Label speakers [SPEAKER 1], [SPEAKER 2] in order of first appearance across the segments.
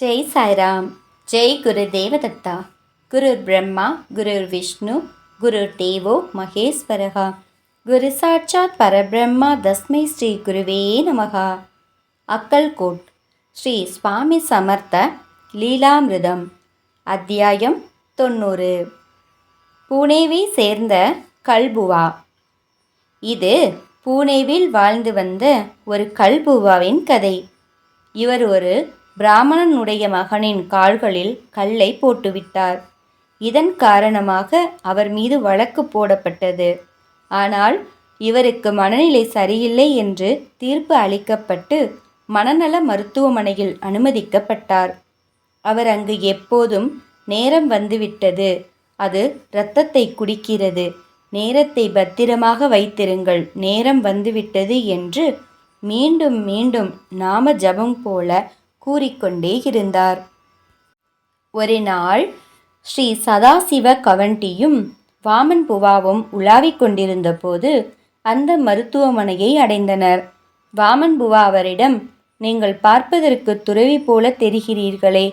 [SPEAKER 1] ஜெய் சாய்ராம். ஜெய் குரு தேவதத்தா. குரு பிரம்மா குரு விஷ்ணு குரு தேவோ மகேஸ்வரகா. குரு சாட்சாத் பரபிரம்மா தஸ்மை ஸ்ரீ குருவே நமகா. அக்கல்கோட் ஸ்ரீ சுவாமி சமர்த்த லீலாமிருதம். அத்தியாயம் தொண்ணூறு. பூனேவை சேர்ந்த கல்புவா. இது பூனேவில் வாழ்ந்து வந்த ஒரு கல்புவாவின் கதை. இவர் ஒரு பிராமணனுடைய மகனின் கால்களில் கல்லை போட்டுவிட்டார். இதன் காரணமாக அவர் மீது வழக்கு போடப்பட்டது. ஆனால் இவருக்கு மனநிலை சரியில்லை என்று தீர்ப்பு அளிக்கப்பட்டு மனநல மருத்துவமனையில் அனுமதிக்கப்பட்டார். அவர் அங்கு எப்போதும் நேரம் வந்துவிட்டது. அது இரத்தத்தை குடிக்கிறது. நேரத்தை பத்திரமாக வைத்திருங்கள். நேரம் வந்துவிட்டது என்று மீண்டும் மீண்டும் நாம ஜபம் போல கூறிக்கொண்டே இருந்தார். ஒரு நாள் ஸ்ரீ சதாசிவ கவண்டியும் வாமன் புவாவும் உலாவிக் கொண்டிருந்த போது அந்த மருத்துவமனையை அடைந்தனர். வாமன் புவா அவரிடம் நீங்கள் பார்ப்பதற்கு துறவி போல தெரிகிறீர்களே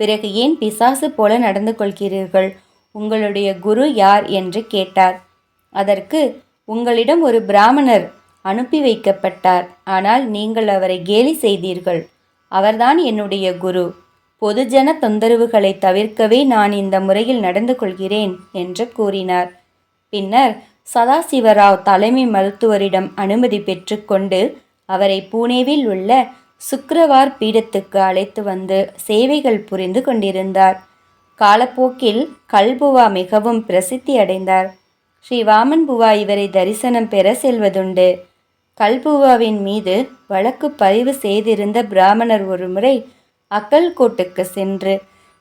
[SPEAKER 1] பிறகு ஏன் பிசாசு போல நடந்து கொள்கிறீர்கள்? உங்களுடைய குரு யார்? என்று கேட்டார். அதற்கு உங்களிடம் ஒரு பிராமணர் அனுப்பி வைக்கப்பட்டார். ஆனால் நீங்கள் அவரை கேலி செய்தீர்கள். அவர்தான் என்னுடைய குரு. பொதுஜன தொந்தரவுகளை தவிர்க்கவே நான் இந்த முறையில் நடந்து கொள்கிறேன் என்று கூறினார். பின்னர் சதாசிவராவ் தலைமை மருத்துவரிடம் அனுமதி பெற்றுக்கொண்டு அவரை பூனேவில் உள்ள சுக்ரவார் பீடத்துக்கு அழைத்து வந்து சேவைகள் புரிந்து கொண்டிருந்தார். காலப்போக்கில் கல்புவா மிகவும் பிரசித்தி அடைந்தார். ஸ்ரீ வாமன் புவா இவரை தரிசனம் பெற செல்வதுண்டு. கல்புவாவின் மீது வழக்கு பதிவு செய்திருந்த பிராமணர் ஒருமுறை அக்கல்கோட்டுக்கு சென்று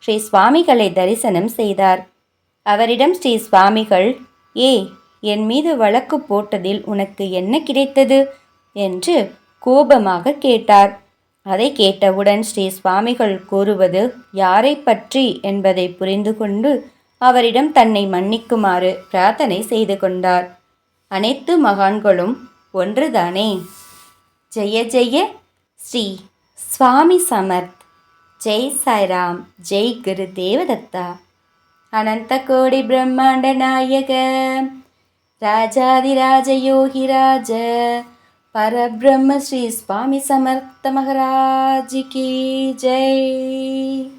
[SPEAKER 1] ஸ்ரீ சுவாமிகளை தரிசனம் செய்தார். அவரிடம் ஸ்ரீ சுவாமிகள் ஏ என் மீது வழக்கு போட்டதில் உனக்கு என்ன கிடைத்தது? என்று கோபமாக கேட்டார். அதை கேட்டவுடன் ஸ்ரீ சுவாமிகள் கூறுவது யாரை பற்றி? என்பதை புரிந்து கொண்டு அவரிடம் தன்னை மன்னிக்குமாறு பிரார்த்தனை செய்து கொண்டார். அனைத்து மகான்களும் ஒன்றுதானே? ஜெய ஜெய. ஸ்ரீ சுவாமி சமர்த். ஜெய் சாய்ராம். ஜெய் குரு தேவதத்தா. அனந்த கோடி பிரம்மாண்ட நாயக. ராஜாதிராஜ யோகிராஜ பரபிரம்ம ஸ்ரீ சுவாமி சமர்த்த மகராஜிக்கு ஜெய்.